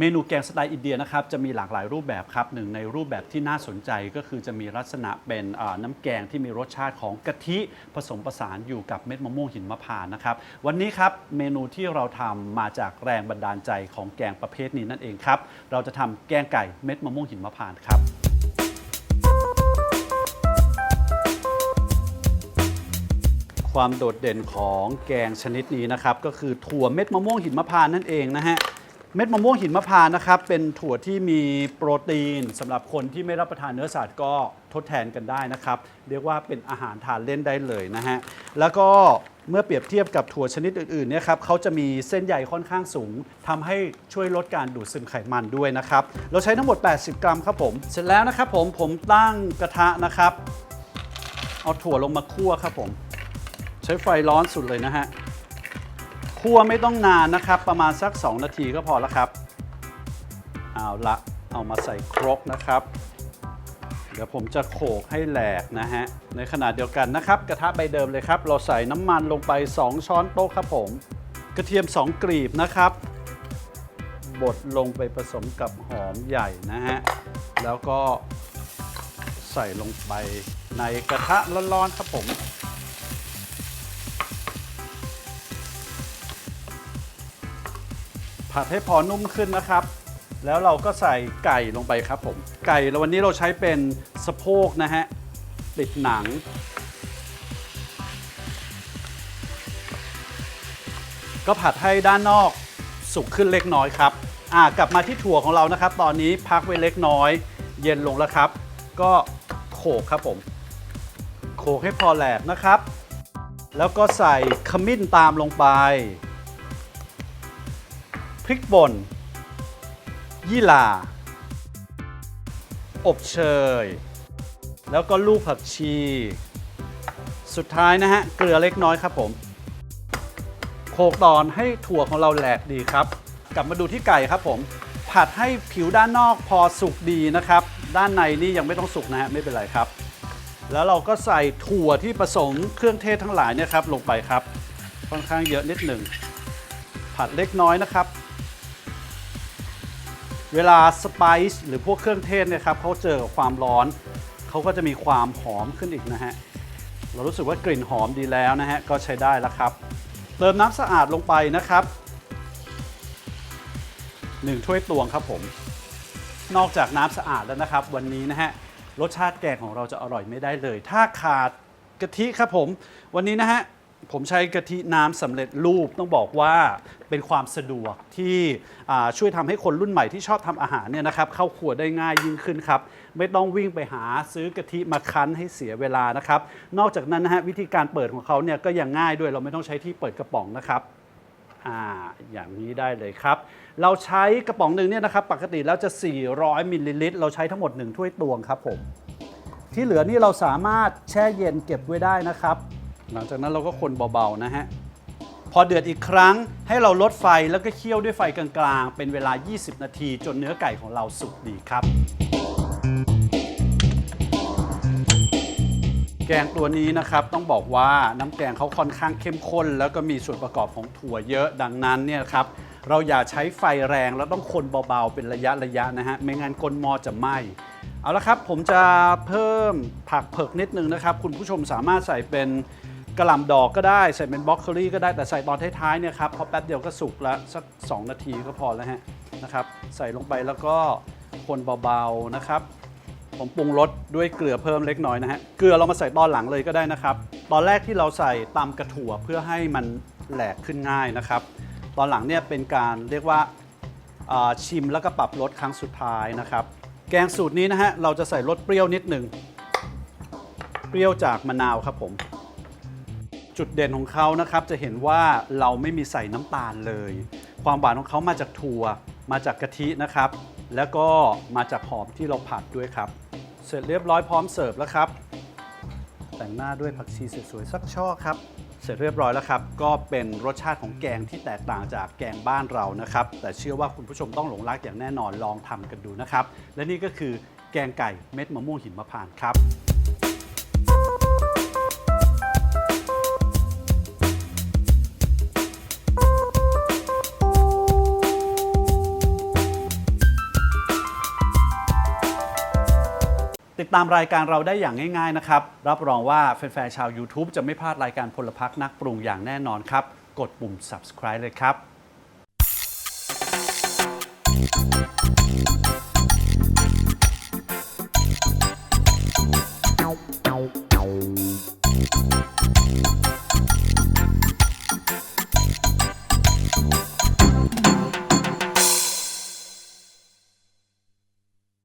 เมนูแกงสไตล์อินเดียนะครับจะมีหลากหลายรูปแบบครับหนึ่งในรูปแบบที่น่าสนใจก็คือจะมีลักษณะเป็นน้ำแกงที่มีรสชาติของกะทิผสมผสานอยู่กับเม็ดมะม่วงหินมะพร้าวนะครับ วันนี้ครับเมนูที่เราทำมาจากแรงบันดาลใจของแกงประเภทนี้นั่นเองครับเราจะทำแกงไก่เม็ดมะม่วงหินมะพร้าวครับความโดดเด่นของแกงชนิดนี้นะครับก็คือถั่วเม็ดมะม่วงหินมะพร้าวนั่นเองนะฮะ เม็ดมะม่วงหินมะพร้าวนะครับ เป็นถั่วที่มีโปรตีนสำหรับคนที่ไม่รับประทานเนื้อสัตว์ก็ทดแทนกันได้นะครับ เรียกว่าเป็นอาหารทานเล่นได้เลยนะฮะ แล้วก็เมื่อเปรียบเทียบกับถั่วชนิดอื่นๆเนี่ยครับเขาจะมีเส้นใยค่อนข้างสูงทำให้ช่วยลดการดูดซึมไขมันด้วยนะครับ เราใช้ทั้งหมด 80 กรัมครับผม เสร็จแล้วนะครับผมผมตั้งกระทะนะครับ เอาถั่วลงมาคั่วครับผม ใช้ไฟร้อนสุดเลยนะฮะ คั่วไม่ต้องนานนะครับ ประมาณสัก 2 นาทีก็พอแล้วครับ เอาละเอามาใส่ครกนะครับ เดี๋ยวผมจะโขลกให้แหลกนะฮะ ในขณะเดียวกันนะครับ กระทะใบเดิมเลยครับ เราใส่น้ำมันลงไป 2 ช้อนโต๊ะครับผม กระเทียม 2 กลีบนะครับบดลงไปผสมกับหอมใหญ่นะฮะ แล้วก็ใส่ลงไปในกระทะร้อนๆครับผม ผัดให้พอนุ่มขึ้นนะครับ แล้วเราก็ใส่ไก่ลงไปครับผม ไก่แล้ววันนี้เราใช้เป็นสะโพกนะฮะติดหนัง ก็ผัดให้ด้านนอกสุกขึ้นเล็กน้อยครับอ่ากลับมาที่ถั่วของเรานะครับ ตอนนี้พักไว้เล็กน้อย เย็นลงแล้วครับ ก็โขลกครับผม โขลกให้พอแหลกนะครับ แล้วก็ใส่ขมิ้นตามลงไป พริกป่นยี่หร่า อบเชย แล้วก็ลูกผักชี สุดท้ายนะฮะ เกลือเล็กน้อยครับผม โขกตอนให้ถั่วของเราแหลกดีครับ กลับมาดูที่ไก่ครับผม ผัดให้ผิวด้านนอกพอสุกดีนะครับ ด้านในนี่ยังไม่ต้องสุกนะฮะ ไม่เป็นไรครับ แล้วเราก็ใส่ถั่วที่ผสมเครื่องเทศทั้งหลายเนี่ยครับลงไปครับ ค่อนข้างเยอะนิดหนึ่ง ผัดเล็กน้อยนะครับ เวลาสไปซ์หรือพวกเครื่องเทศเนี่ยครับเขาเจอกับความร้อน เขาก็จะมีความหอมขึ้นอีกนะฮะ เรารู้สึกว่ากลิ่นหอมดีแล้วนะฮะ ก็ใช้ได้แล้วครับ เติมน้ำสะอาดลงไปนะครับ1ถ้วยตวงครับผม นอกจากน้ำสะอาดแล้วนะครับ วันนี้นะฮะรสชาติแกงของเราจะอร่อยไม่ได้เลย ถ้าขาดกะทิครับผม วันนี้นะฮะ ผมใช้กะทิน้ำสำเร็จรูปต้องบอกว่าเป็นความสะดวกที่ช่วยทำให้คนรุ่นใหม่ที่ชอบทำอาหารเนี่ยนะครับเข้าครัวได้ง่ายยิ่งขึ้นครับ ไม่ต้องวิ่งไปหาซื้อกะทิมาคั้นให้เสียเวลานะครับ นอกจากนั้นนะฮะวิธีการเปิดของเขาเนี่ยก็ยังง่ายด้วยเราไม่ต้องใช้ที่เปิดกระป๋องนะครับอ่าอย่างนี้ได้เลยครับ เราใช้กระป๋องหนึ่งเนี่ยนะครับปกติแล้วจะ 400มิลลิลิตรเราใช้ทั้งหมด 1 ถ้วยตวงครับผมที่เหลือนี่เราสามารถแช่เย็นเก็บไว้ได้นะครับ หลังจากนั้นเราก็คนเบาๆนะฮะ พอเดือดอีกครั้งให้เราลดไฟแล้วก็เคี่ยวด้วยไฟกลางๆ เป็นเวลา 20 นาที จนเนื้อไก่ของเราสุกดีครับ แกงตัวนี้นะครับต้องบอกว่าน้ำแกงเขาค่อนข้างเข้มข้น แล้วก็มีส่วนประกอบของถั่วเยอะดังนั้นเนี่ยครับเราอย่าใช้ไฟแรงแล้วต้องคนเบาๆ เป็นระยะระยะนะฮะ ไม่งั้นก้นหม้อจะไหม้เอาละครับ ผมจะเพิ่มผักเผือกนิดนึงนะครับ คุณผู้ชมสามารถใส่เป็น กระหล่ำดอกก็ได้ใส่เป็นบล็อกโคลี่ก็ได้แต่ใส่ตอนท้ายๆเนี่ยครับเพราะแป๊บเดียวก็สุกแล้วสัก 2 นาทีก็พอแล้วฮะนะครับ ใส่ลงไปแล้วก็คนเบาๆนะครับ ผมปรุงรสด้วยเกลือเพิ่มเล็กน้อยนะฮะเกลือเรามาใส่ตอนหลังเลยก็ได้นะครับ ตอนแรกที่เราใส่ตำกระถั่วเพื่อให้มันแหลกขึ้นง่ายนะครับ ตอนหลังเนี่ยเป็นการเรียกว่าอ่าชิมแล้วก็ปรับรสครั้งสุดท้ายนะครับ แกงสูตรนี้นะฮะเราจะใส่รสเปรี้ยวนิดหนึ่งเปรี้ยวจากมะนาวครับผม จุดเด่นของเขานะครับจะเห็นว่าเราไม่มีใส่น้ำตาลเลย ความหวานของเขามาจากถั่ว มาจากกะทินะครับ แล้วก็มาจากหอมที่เราผัดด้วยครับ เสร็จเรียบร้อยพร้อมเสิร์ฟแล้วครับ แต่งหน้าด้วยผักชีสวยๆสักช่อครับ เสร็จเรียบร้อยแล้วครับ ก็เป็นรสชาติของแกงที่แตกต่างจากแกงบ้านเรานะครับ แต่เชื่อว่าคุณผู้ชมต้องหลงรักอย่างแน่นอนลองทำกันดูนะครับ และนี่ก็คือแกงไก่เม็ดมะม่วงหิมพานต์ครับ ติดตามรายการเราได้อย่างง่าย ๆ นะครับ รับรองว่าแฟนๆชาว YouTube จะไม่พลาดรายการพลพักนักปรุงอย่างแน่นอนครับ กดปุ่ม subscribe เลยครับ